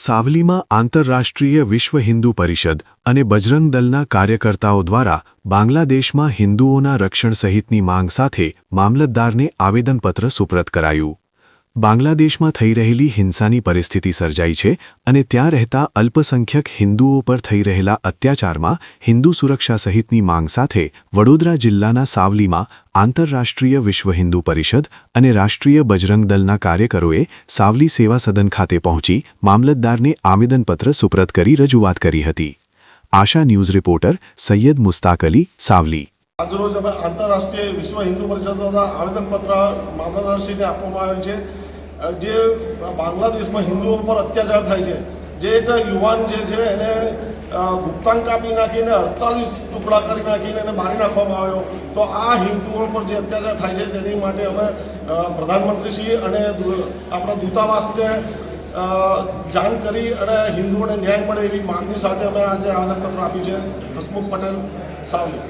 સાવલીમાં આંતરરાષ્ટ્રીય વિશ્વ હિન્દુ પરિષદ અને બજરંગ દલના કાર્યકર્તાઓ દ્વારા બાંગ્લાદેશમાં હિન્દુઓના રક્ષણ સહિતની માંગ સાથે મામલતદારને આવેદનપત્ર સુપ્રત કરાયું. બાંગ્લાદેશમાં થઈ રહેલી હિંસાની પરિસ્થિતિ સર્જાઈ છે અને ત્યાં રહેતા અલ્પસંખ્યક હિન્દુઓ પર થઈ રહેલા અત્યાચારમાં હિન્દુ સુરક્ષા સહિતની માંગ સાથે વડોદરા જિલ્લાના સાવલીમાં આંતરરાષ્ટ્રીય વિશ્વ હિન્દુ પરિષદ અને રાષ્ટ્રીય બજરંગ દળના કાર્યકરોએ સાવલી સેવા સદન ખાતે પહોંચી મામલતદારને આવેદનપત્ર સુપ્રત કરી રજૂઆત કરી હતી. Asha news reporter Saiyad Mustaq Ali, Savli. આજરોજ આંતરરાષ્ટ્રીય વિશ્વ હિન્દુ પરિષદ આવેદનપત્ર મામલતદારશ્રીને આપવામાં આવ્યું છે. જે બાંગ્લાદેશમાં હિન્દુઓ પર અત્યાચાર થાય છે, જે એક યુવાન જે છે એને ગુપ્તાંગ કાપી નાખીને અડતાલીસ ટુકડા કરી નાખીને એને મારી નાખવામાં આવ્યો. તો આ હિન્દુઓ પર જે અત્યાચાર થાય છે તેની માટે અમે પ્રધાનમંત્રીશ્રી અને આપણા દૂતાવાસને જાણ કરી અને હિન્દુઓને ન્યાય મળે એવી માંગણી સાથે અમે આજે આવેદનપત્ર આપ્યું છે. હસમુખ પટેલ, સાવલી.